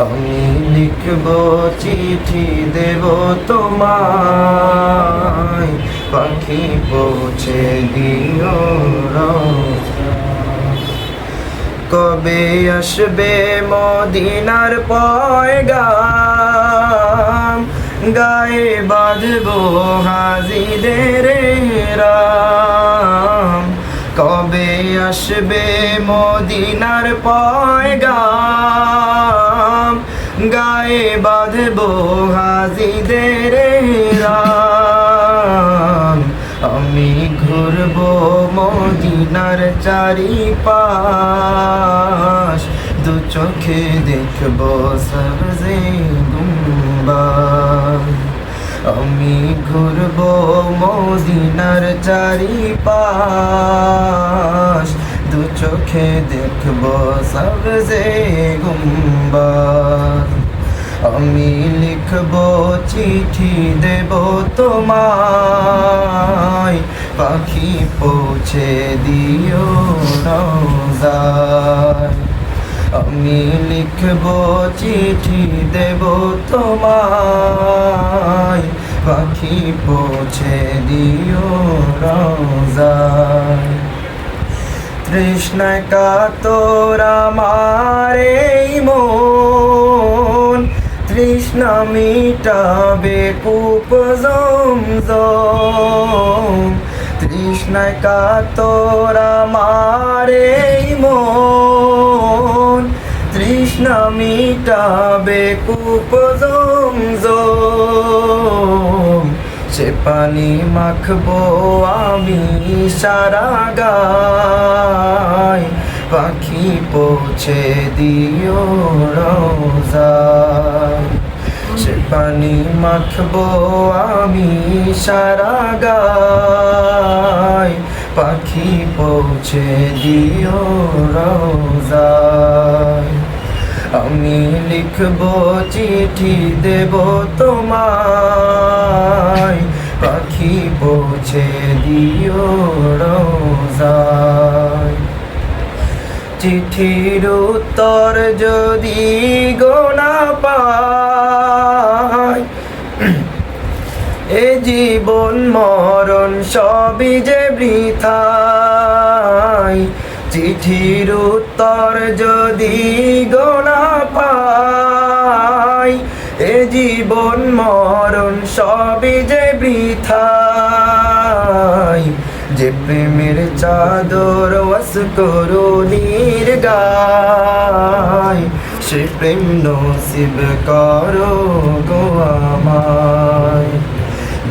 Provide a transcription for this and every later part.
আমি লিখব চিঠি দেব তোমায়। পাখি পৌঁছে দিও কবে আসবে মদিনার পয়গাম? গায়ে বাঁধবো হাজিদের রাম। কবে আসবে মদিনার পয়গাম? আমি ঘুরবো মদিনার চারিপাশ। দু চোখে দেখব সবজে গুম্বা আমি ঘুরবো মদিনার চারিপাশ। দু চোখে দেখব সবজে গুম্বা আমি লিখব চিঠি দেব তোমায়। পাখি পৌঁছে দিও রোজায় আমি লিখব চিঠি দেব তোমায়। পাখি পৌঁছে দিও রোজায় তৃষ্ণায় কাতর এই মন। তৃষ্ণা মিটাবে কূপ জমজম। তৃষ্ণায় কাতর এই মন। তৃষ্ণা মিটাবে কূপ জমজম। সে পানি মাখবো আমি সারা গায়। পাখি পৌঁছে দিও রোজায়। সে পানি মাখবো আমি সারা গায়। পাখি পৌঁছে দিও রোজায়। আমি লিখব চিঠি দেব তোমায়। পাখি পৌঁছে দিও রোজায়। চিঠির উত্তর যদি গোনা পায় জীবন মরণ সবই যে বৃথায় চিঠির উত্তর যদি গোনা পাই, এ জীবন মরণ সবই যে বৃথায় যে প্রেমের চাদর ওয়াস করুণীর গায় সে প্রেম নসিব করো গো আমায়।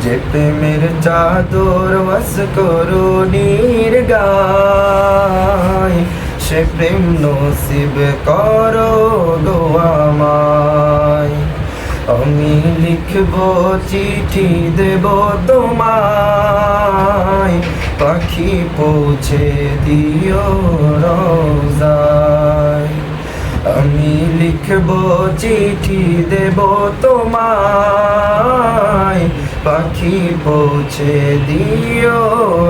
যে প্রেমের চাদর ওয়াস করুণীর গায় সে প্রেম নসিব করো গো আমায়। আমি লিখব চিঠি দেব তোমায়, পাখি পৌঁছে দিও রোজায়। আমি লিখব চিঠি দেব তোমায় পাখি পৌঁছে দিও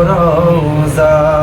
রোজা